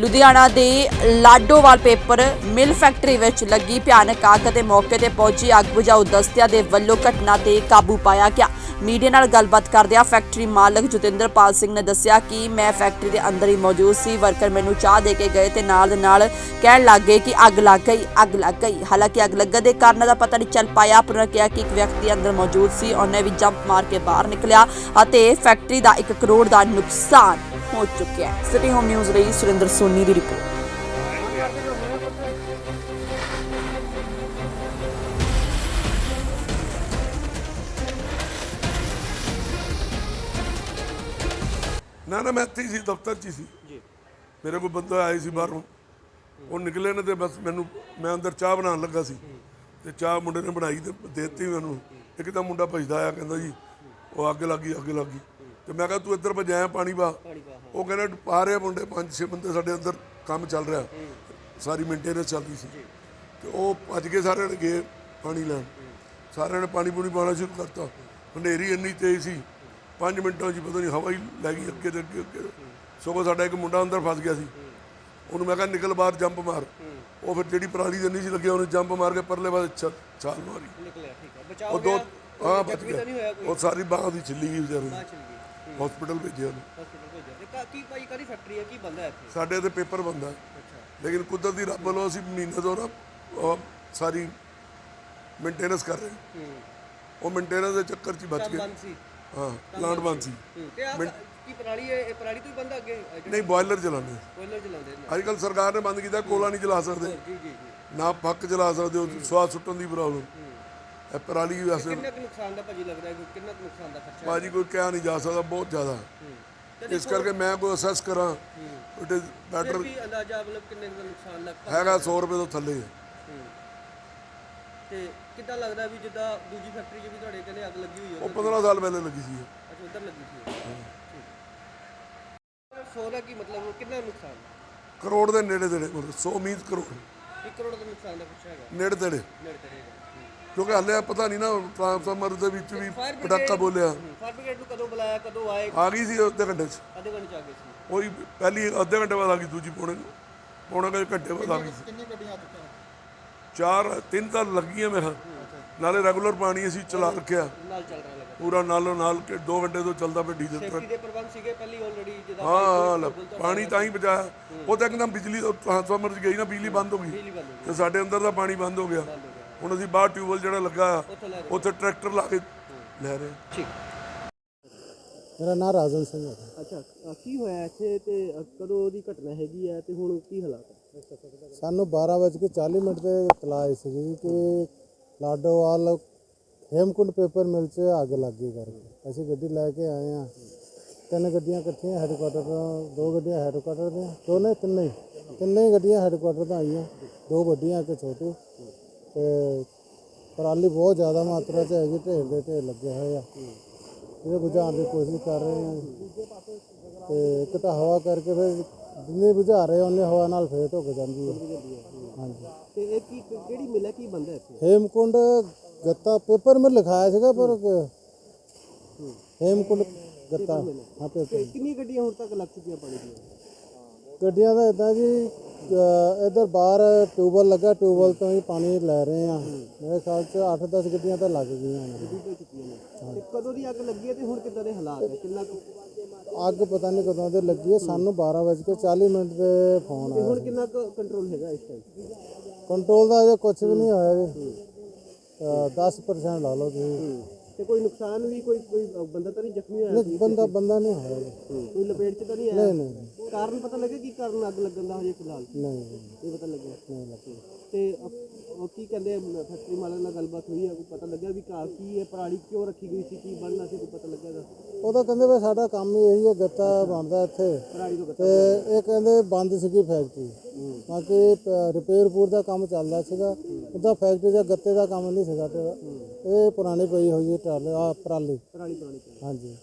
ਲੁਧਿਆਣਾ ਦੇ Ladowal paper mill factory ਵਿੱਚ ਲੱਗੀ ਭਿਆਨਕ ਅੱਗ ਤੇ ਮੌਕੇ ਤੇ ਪਹੁੰਚੀ ਅੱਗ ਬੁਝਾਊ ਦਸਤਿਆਂ ਦੇ ਵੱਲੋਂ ਘਟਨਾ ਤੇ ਕਾਬੂ ਪਾਇਆ ਗਿਆ। ਮੀਡੀਆ ਨਾਲ ਗੱਲਬਾਤ ਕਰਦਿਆਂ ਫੈਕਟਰੀ ਮਾਲਕ ਜਤਿੰਦਰਪਾਲ ਸਿੰਘ ਨੇ ਦੱਸਿਆ ਕਿ ਮੈਂ ਫੈਕਟਰੀ ਦੇ ਅੰਦਰ ਹੀ ਮੌਜੂਦ ਸੀ, ਵਰਕਰ ਮੈਨੂੰ ਚਾਹ ਦੇ ਕੇ ਗਏ ਤੇ ਨਾਲ ਦੇ ਨਾਲ ਕਹਿਣ ਲੱਗ ਗਏ ਕਿ ਅੱਗ ਲੱਗ ਗਈ, ਅੱਗ ਲੱਗ ਗਈ। ਹਾਲਾਂਕਿ ਅੱਗ ਲੱਗਣ ਦੇ ਕਾਰਨ ਦਾ ਪਤਾ ਨਹੀਂ ਚੱਲ ਪਾਇਆ, ਪਰ ਉਹਨਾਂ ਕਿਹਾ ਕਿ ਇੱਕ ਵਿਅਕਤੀ ਅੰਦਰ ਮੌਜੂਦ ਸੀ, ਉਹਨੇ ਵੀ ਜੰਪ ਮਾਰ ਕੇ ਬਾਹਰ ਨਿਕਲਿਆ ਅਤੇ ਫੈਕਟਰੀ ਦਾ 1 ਕਰੋੜ ਦਾ ਨੁਕਸਾਨ ਹੋ ਚੁੱਕਿਆ ਹੈ। ਸਿਟੀ ਹੋਮ ਨਿਊਜ਼ ਲਈ ਸੁਰਿੰਦਰ ਸੋਨੀ ਦੀ ਰਿਪੋਰਟ। ਨਾ ਨਾ ਮੈਂ ਇੱਥੇ ਹੀ ਸੀ ਦਫ਼ਤਰ 'ਚ ਹੀ ਸੀ। ਜੀ। ਮੇਰੇ ਕੋਲ ਬੰਦਾ ਆਇਆ ਸੀ ਬਾਹਰੋਂ। ਉਹ ਨਿਕਲੇ ਨੇ ਤੇ ਬਸ ਮੈਨੂੰ ਮੈਂ ਅੰਦਰ ਚਾਹ ਬਣਾਉਣ ਲੱਗਾ ਸੀ। ਤੇ ਚਾਹ ਮੁੰਡੇ ਨੇ ਬਣਾਈ ਤੇ ਦੇ ਦਿੱਤੀ ਮੈਨੂੰ। ਇੱਕ ਤਾਂ ਮੁੰਡਾ ਭਜਦਾ ਆਇਆ ਕਹਿੰਦਾ ਜੀ ਉਹ ਅੱਗ ਲੱਗੀ ਅੱਗ ਲੱਗੀ ਤੇ ਮੈਂ ਕਿਹਾ ਤੂੰ ਇੱਧਰ ਭਜਾਇਆ ਪਾਣੀ ਪਾ। ਉਹ ਕਹਿੰਦਾ ਪਾ ਰਿਹਾ ਮੁੰਡੇ ਪੰਜ ਛੇ ਬੰਦੇ ਸਾਡੇ ਅੰਦਰ ਕੰਮ ਚੱਲ ਰਿਹਾ। ਸਾਰੀ ਮੇਨਟੇਨੈਂਸ ਚੱਲ ਰਹੀ ਸੀ। ਤੇ ਉਹ ਭੱਜ ਕੇ ਸਾਰਿਆਂ ਨੇ ਗਏ ਪਾਣੀ ਲੈਣ। ਸਾਰਿਆਂ ਨੇ ਪਾਣੀ ਪੂਣੀ ਪਾਉਣਾ ਸ਼ੁਰੂ ਕਰਤਾ। ਹਨੇਰੀ ਇੰਨੀ ਤੇਜ਼ ਸੀ। 5 ਮਿੰਟਾਂ 'ਚ ਹੀ ਪਤਾ ਨਹੀਂ ਹਵਾ ਹੀ ਲੈ ਗਈ ਅੱਗੇ ਤੇ ਅੱਗੇ ਅੱਗੇ। ਸਗੋਂ ਸਾਡਾ ਇੱਕ ਮੁੰਡਾ ਅੰਦਰ ਫਸ ਗਿਆ ਸੀ। ਉਹਨੂੰ ਮੈਂ ਕਿਹਾ ਨਿਕਲ ਬਾਹਰ ਜੰਪ ਮਾਰ। ਉਹ ਫਿਰ ਜਿਹੜੀ ਪਰਾਲੀ ਦੇ ਨਹੀਂ ਸੀ ਲੱਗਿਆ ਉਹਨੇ ਜੰਪ ਮਾਰ ਕੇ ਪਰਲੇ ਪਾਸੇ ਛਾਲ ਮਾਰੀ। ਨਿਕਲਿਆ ਠੀਕ ਹੈ ਬਚਾਓ ਉਹ ਦੋ ਹਾਂ ਬਚ ਗਿਆ? ਉਹ ਸਾਰੀ ਬਾਹ ਦੀ ਛਿੱਲੀ ਗਈ ਵਿਚਾਰੇ ਗਈ ਹਸਪੀਟਲ ਭੇਜਿਆ ਉਹਨੂੰ। ਹਸਪੀਟਲ ਭੇਜਿਆ। ਤੇ ਕਾ- ਕੀ ਭਾਈ ਕਾਦੀ ਫੈਕਟਰੀ ਹੈ ਕੀ ਬੰਦਾ ਇੱਥੇ? ਸਾਡੇ ਤੇ ਪੇਪਰ ਬੰਦਾ। ਲੇਕਿਨ ਕੁਦਰਤੀ ਰੱਬ ਵੱਲੋਂ ਅਸੀਂ ਮਹੀਨੇ ਤੋਂ ਨਾ ਸਾਰੀ ਮੇਨਟੇਨੈਂਸ ਕਰ ਰਹੇ ਉਹ ਮੇਨਟੇਨੈਂਸ ਦੇ ਚੱਕਰ 'ਚ ਬਚ ਗਏ। ਹਾਂ ਪਲਾਂਟ ਬੰਦ ਸੀ। ਹੂੰ। ਤੇ ਆ ਕੀ ਪ੍ਰਣਾਲੀ ਹੈ ਇਹ ਪ੍ਰਣਾਲੀ ਤੋਂ ਹੀ ਬੰਦਾ ਅੱਗੇ? ਨਹੀਂ ਬਾਇਲਰ ਚਲਾਉਂਦੇ ਕੋਇਲਰ ਚਲਾਉਂਦੇ ਨੇ। ਅੱਜ ਕੱਲ ਸਰਕਾਰ ਨੇ ਬੰਦ ਕੀਤਾ ਕੋਲਾ ਨਹੀਂ ਚਲਾ ਸਕਦੇ। ਜੀ ਜੀ ਜੀ। ਨਾ ਪੱਕ ਚਲਾ ਸਕਦੇ ਹੋ ਸਵਾਦ ਸੁੱਟਣ ਦੀ ਪ੍ਰੋਬਲਮ ਇਹ ਪਰਾਲੀ ਵਾਸਤੇ ਕਿੰਨਾ ਕੁ ਨੁਕਸਾਨ ਦਾ ਭਾਜੀ ਲੱਗਦਾ ਹੈ? ਕਿ ਕਿੰਨਾ ਕੁ ਨੁਕਸਾਨ ਦਾ ਖਰਚਾ ਬਾਜੀ ਕੋਈ ਕਿਹਾ ਨਹੀਂ ਜਾ ਸਕਦਾ ਬਹੁਤ ਜ਼ਿਆਦਾ। ਤੇ ਇਸ ਕਰਕੇ ਮੈਂ ਕੋਈ ਅਸੈਸ ਕਰਾਂ। ਇਟ ਇਜ਼ ਬੈਟਰ ਵੀ ਅੰਦਾਜ਼ਾ ਮਤਲਬ ਕਿੰਨੇ ਕੁ ਦਾ ਨੁਕਸਾਨ ਲੱਗ ਹੈਗਾ 100 ਰੁਪਏ ਤੋਂ ਥੱਲੇ। ਹੈ। ਹੂੰ। ਤੇ ਕਿੱਦਾਂ ਲੱਗਦਾ ਵੀ ਜਿੱਦਾਂ ਦੂਜੀ ਫੈਕਟਰੀ 'ਚ ਵੀ ਤੁਹਾਡੇ ਕਹਿੰਦੇ ਅੱਗ ਲੱਗੀ ਹੋਈ ਹੈ ਉਹ 15 ਸਾਲ ਪਹਿਲੇ ਲੱਗੀ ਸੀ ਅੱਛਾ ਉਧਰ ਲੱਗੀ ਸੀ। ਠੀਕ। ਸੌ ਦਾ ਕੀ ਮਤਲਬ ਕਿੰਨਾ ਨੁਕਸਾਨ? ਕਰੋੜ ਦੇ ਨੇੜੇ ਤੇੜੇ ਮਤਲਬ 100 ਮੀਤ ਕਰੋੜ। 1 ਕਰੋੜ ਦਾ ਨੁਕਸਾਨ ਦਾ ਕੁਛ ਹੈਗਾ ਨੇੜੇ ਤੇੜੇ। ਨੇੜੇ ਤੇੜੇ ਦਾ ਕਿਉਂਕਿ ਹਾਲੇ ਪਤਾ ਨਹੀਂ ਨਾ ਟ੍ਰਾਂਸਫਾਰਮਰ ਦੇ ਵਿੱਚ ਵੀ ਫਾਇਰ ਪਟਾਕਾ ਬੋਲਿਆ। ਫਾਇਰ ਬ੍ਰਿਗੇਡ ਨੂੰ ਕਦੋਂ ਬੁਲਾਇਆ ਕਦੋਂ ਆਏ? ਆ ਗਈ ਸੀ ਅੱਧੇ ਘੰਟੇ 'ਚ। ਅੱਧੇ ਘੰਟੇ ਚ ਆ ਗਏ ਸੀ। ਉਹੀ ਪਹਿਲੀ ਅੱਧੇ ਘੰਟੇ ਬਾਅਦ ਆ ਗਈ ਦੂਜੀ ਪੌਣੇ ਪੌਣੇ ਕੁ ਘੰਟੇ ਬਾਅਦ ਆ ਗਈ ਸੀ। ਕਿੰਨੀ ਗੱਡੀਆਂ ਆ ਚੁੱਕੀਆਂ? ਚਾਰ ਤਿੰਨ ਤਾਂ ਲੱਗੀਆਂ ਮੇਰਾ ਨਾਲੇ ਰੈਗੂਲਰ ਪਾਣੀ ਅਸੀਂ ਚਲਾ ਰੱਖਿਆ। ਨਾਲ ਚੱਲ ਰਿਹਾ ਲੱਗਾ ਪੂਰਾ ਨਾਲੋਂ ਨਾਲ ਕਿ 2 ਘੰਟੇ ਤੋਂ ਚੱਲਦਾ ਪਿਆ ਡੀਜ਼ਲ ਟਰੱਕ ਸੇਫਟੀ ਦੇ ਪ੍ਰਬੰਧ ਸੀਗੇ ਪਹਿਲੀ ਆਲਰੇਡੀ ਜਿਹਦਾ ਹਾਂ ਹਾਂ ਲੈ, ਪਾਣੀ ਤਾਂ ਹੀ ਬਚਾਇਆ। ਉਹ ਤਾਂ ਇੱਕਦਮ ਬਿਜਲੀ ਟ੍ਰਾਂਸਫਾਰਮਰ 'ਚ ਗਈ ਨਾ ਬਿਜਲੀ ਬੰਦ ਹੋ ਗਈ। ਬਿਜਲੀ ਬੰਦ ਹੋ ਤੇ ਸਾਡੇ ਅੰਦਰ ਦਾ ਪਾਣੀ ਬੰਦ ਹੋ ਗਿਆ। ਹੁਣ ਅਸੀਂ ਬਾਹਰ ਟਿਊਬਵੈਲ ਜਿਹੜਾ ਲੱਗਾ ਆ ਉੱਥੋਂ ਟਰੈਕਟਰ ਲਾ ਕੇ ਲੈ ਰਹੇ ਠੀਕ। ਮੇਰਾ ਨਾਮ ਰਾਜਨ ਸਿੰਘ ਹੈ। ਅੱਛਾ ਅ, ਕੀ ਹੋਇਆ ਇੱਥੇ ਤੇ ਅ, ਕਦੋਂ ਦੀ ਘਟਨਾ ਹੈਗੀ ਹੈ ਤੇ ਹੁਣ ਕੀ ਹਾਲਾਤ ਹੈ? ਸਾਨੂੰ 12:40 ਮਿੰਟ ਤੇ ਇਤਲਾਹ ਆਈ ਸੀ ਕਿ ਲਾਡੋਵਾਲ ਹੇਮਕੁੰਡ ਪੇਪਰ ਮਿਲ 'ਚ ਅੱਗ ਲੱਗ ਗਈ ਕਰਕੇ। ਅਸੀਂ ਗੱਡੀ ਲੈ ਕੇ ਆਏ ਆ ਤਿੰਨ ਗੱਡੀਆਂ ਇਕੱਠੀਆਂ ਹੈੱਡਕੁਆਟਰ ਤੋਂ, ਦੋ ਗੱਡੀਆਂ ਹੈੱਡਕੁਆਟਰ ਦੀਆਂ, ਦੋਨੇ ਤਿੰਨੇ ਹੀ ਤਿੰਨੇ ਹੀ ਗੱਡੀਆਂ ਹੈੱਡਕੁਆਟਰ ਤੋਂ ਆਈਆਂ। ਦੋ ਵੱਡੀਆਂ, ਇੱਕ ਛੋਟੀ। ਤੇ ਪਰਾਲੀ ਬਹੁਤ ਜ਼ਿਆਦਾ ਮਾਤਰਾ 'ਚ ਹੈਗੀ, ਢੇਰ ਦੇ ਢੇਰ ਲੱਗੇ ਹੋਏ ਆ। ਇਹ ਬੁਝਾਉਣ ਦੀ ਕੋਸ਼ਿਸ਼ ਕਰ ਰਹੇ ਆ ਤੇ ਇੱਕ ਤਾਂ ਹਵਾ ਕਰਕੇ ਫਿਰ ਜਿੰਨੀ ਬੁਝਾ ਰਹੇ ਉਹਨੇ ਹਵਾ ਨਾਲ ਫੇਰ ਧੁੱਕ ਜਾਂਦੀ ਹੈ ਹਾਂਜੀ। ਤੇ ਇਹ ਕੀ ਕਿਹੜੀ ਮਿਲ ਹੈ ਕੀ ਬੰਦਾ ਇੱਥੇ? ਹੇਮਕੁੰਡ ਗੱਤਾ ਪੇਪਰ ਮੇ ਲਿਖਾਇਆ ਸੀਗਾ ਪਰ ਹੇਮਕੁੰਡ ਗੱਤਾ। ਹਾਂ ਪੇਪਰ ਕਿੰਨੀ ਗੱਡੀਆਂ ਹੁਣ ਤੱਕ ਲੱਗ ਚੁੱਕੀਆਂ ਪਾਣੀ ਦੀਆਂ? ਗੱਡੀਆਂ ਦਾ ਇਦਾਂ ਜੀ ਅ, ਇੱਧਰ ਬਾਹਰ ਟਿਊਬਲ ਲੱਗਾ ਟਿਊਬਲ ਤੋਂ ਹੀ ਪਾਣੀ ਲੈ ਰਹੇ ਆ। ਮੇਰੇ ਖਿਆਲ ਚ 8-10 ਗੱਡੀਆਂ ਤਾਂ ਲੱਗ ਗਈਆਂ ਨੇ। ਹੋ ਚੁੱਕੀਆਂ ਨੇ। ਤੇ ਕਦੋਂ ਦੀ ਅੱਗ ਲੱਗੀ ਹੈ ਤੇ ਹੁਣ ਕਿੱਦਾਂ ਦੇ ਹਾਲਾਤ ਹੈ? ਕਿੰਨਾ ਕੁ ਅੱਗ ਪਤਾ ਨਹੀਂ ਕਦੋਂ ਦੇ ਲੱਗੀ ਹੈ ਸਾਨੂੰ 12:40 ਮਿੰਟ ਦੇ ਫੋਨ ਆਇਆ ਹੁਣ ਕਿੰਨਾ ਕੰਟਰੋਲ ਹੈਗਾ ਇਸ ਟਾਈਮ ਕੰਟਰੋਲ ਦਾ ਅਜੇ ਕੁਝ ਵੀ ਨਹੀਂ ਹੋਇਆ ਜੀ। ਅ, 10% ਲਾ ਲਓ ਤੁਸੀਂ ਤੇ ਕੋਈ ਨੁਕਸਾਨ ਵੀ ਕੋਈ ਕੋਈ ਬੰਦਾ ਤਾਂ ਨਹੀਂ ਜ਼ਖਮੀ ਹੋਇਆ ਨਹੀਂ ਬੰਦਾ ਬੰਦਾ ਨਹੀਂ ਹੋਇਆ ਜੀ। ਕੋਈ ਲਪੇਟ ਚ ਤਾਂ ਨਹੀਂ ਆਇਆ? ਨਹੀਂ ਨਹੀਂ। ਕਾਰਨ ਪਤਾ ਲੱਗਾ ਕੀ ਕਾਰਨ ਅੱਗ ਲੱਗਣ ਦਾ ਹਜੇ ਫਿਲਹਾਲ? ਨਹੀਂ। ਇਹ ਪਤਾ ਲੱਗਿਆ। ਨਹੀਂ ਲੱਗੀ ਤੇ ਅਪ- ਉਹ ਕੀ ਕਹਿੰਦੇ ਫੈਕਟਰੀ ਮਾਲਕ ਨਾਲ ਗੱਲਬਾਤ ਹੋਈ ਹੈ ਕੋਈ ਪਤਾ ਲੱਗਿਆ ਵੀ ਘਰ ਕੀ ਹੈ ਪਰਾਲੀ ਕਿਉਂ ਰੱਖੀ ਗਈ ਸੀ ਕੀ ਬਣਨਾ ਸੀ ਕੋਈ ਪਤਾ ਲੱਗਿਆ ਉਹ ਤਾਂ ਕਹਿੰਦੇ ਵੀ ਸਾਡਾ ਕੰਮ ਹੀ ਇਹੀ ਹੈ ਗੱਤਾ ਬਣਦਾ ਇੱਥੇ। ਤੋਂ ਤੇ ਇਹ ਕਹਿੰਦੇ ਬੰਦ ਸੀਗੀ ਫੈਕਟਰੀ ਬਾਕੀ ਰਿਪੇਅਰ ਪੂਰ ਦਾ ਕੰਮ ਚੱਲਦਾ ਸੀਗਾ। ਉਹਦਾ ਫੈਕਟਰੀ ਦਾ ਗੱਤੇ ਦਾ ਕੰਮ ਨਹੀਂ ਸੀਗਾ ਤੇ ਇਹ ਪੁਰਾਣੀ ਪਈ ਹੋਈ ਹੈ ਟਰਾਲੇ ਆ ਪਰਾਲੀ। ਪਰਾਲੀ ਪੁਰਾਣੀ ਹਾਂਜੀ।